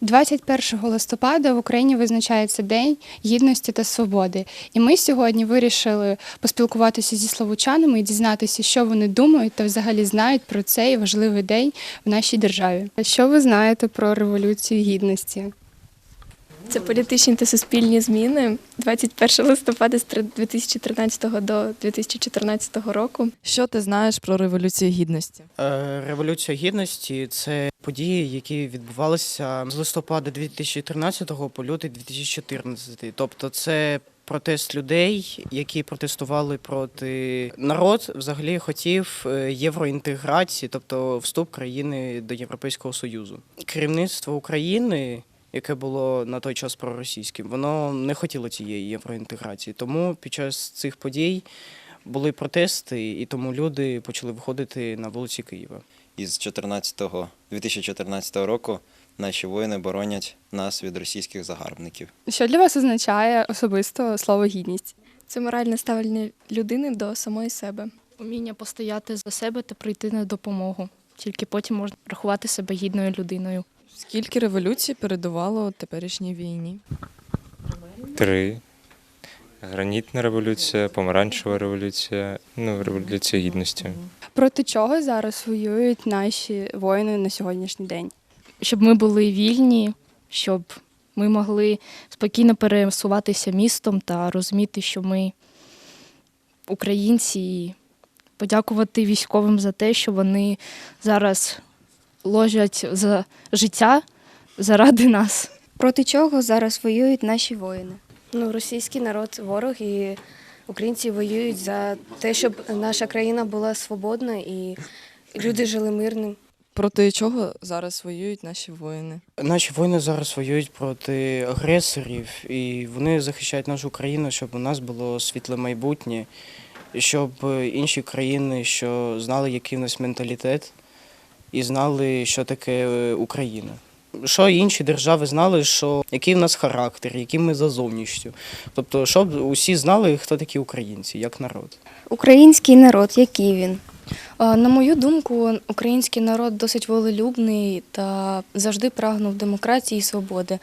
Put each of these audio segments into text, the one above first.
21 листопада в Україні визначається День гідності та свободи. І ми сьогодні вирішили поспілкуватися зі словучанами і дізнатися, що вони думають та взагалі знають про цей важливий день в нашій державі. Що ви знаєте про революцію гідності? Це політичні та суспільні зміни 21 листопада з 2013 до 2014 року. Що ти знаєш про революцію гідності? Е, Революція гідності це події, які відбувалися з листопада 2013 по лютий 2014. Тобто, це протест людей, які протестували проти народ, взагалі хотів е, євроінтеграції, тобто вступ країни до Європейського Союзу. Керівництво України. Яке було на той час проросійським, воно не хотіло цієї євроінтеграції. Тому під час цих подій були протести, і тому люди почали виходити на вулиці Києва. із 14 2014 року наші воїни боронять нас від російських загарбників. Що для вас означає особисто слово гідність? Це моральне ставлення людини до самої себе. Уміння постояти за себе та прийти на допомогу. Тільки потім можна рахувати себе гідною людиною. Скільки революцій передувало теперішній війні? Три. Гранітна революція, помаранчева революція, ну, революція гідності. Проти чого зараз воюють наші воїни на сьогоднішній день? Щоб ми були вільні, щоб ми могли спокійно пересуватися містом та розуміти, що ми українці, і подякувати військовим за те, що вони зараз ложать за життя заради нас. Проти чого зараз воюють наші воїни? Ну, російський народ ворог і українці воюють за те, щоб наша країна була свободна і люди жили мирним. Проти чого зараз воюють наші воїни? Наші воїни зараз воюють проти агресорів, і вони захищають нашу країну, щоб у нас було світле майбутнє, щоб інші країни, що знали, який в нас менталітет, і знали, що таке е, Україна. Що інші держави знали, що який в нас характер, які ми за зовнішністю. Тобто, щоб усі знали, хто такі українці, як народ. Український народ, який він? На мою думку, український народ досить волелюбний та завжди прагнув демократії і свободи.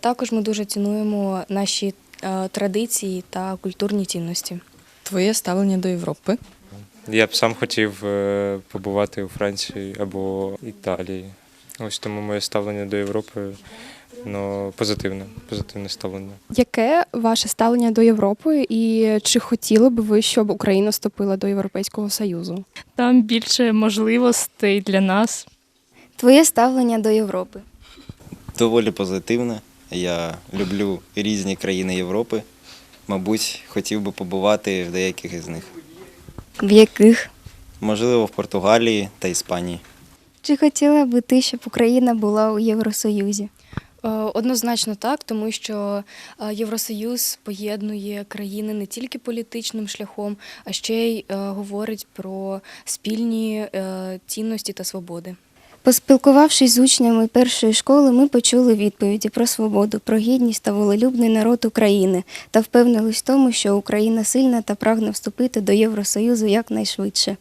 Також ми дуже цінуємо наші е, традиції та культурні цінності. Твоє ставлення до Європи? Я б сам хотів е, побувати у Франції або Італії. Ось тому моє ставлення до Європи ну, позитивне, позитивне ставлення. Яке ваше ставлення до Європи і чи хотіли б ви, щоб Україна вступила до Європейського Союзу? Там більше можливостей для нас. Твоє ставлення до Європи? Доволі позитивне. Я люблю різні країни Європи. Мабуть, хотів би побувати в деяких із них. В яких? Можливо, в Португалії та Іспанії. Чи хотіла би ти, щоб Україна була у Євросоюзі? Е, Однозначно так, тому що е, Євросоюз поєднує країни не тільки політичним шляхом, а ще й е, говорить про спільні цінності та свободи. Поспілкувавшись з учнями першої школи, ми почули відповіді про свободу, про гідність та волелюбний народ України та впевнились в тому, що Україна сильна та прагне вступити до Євросоюзу якнайшвидше.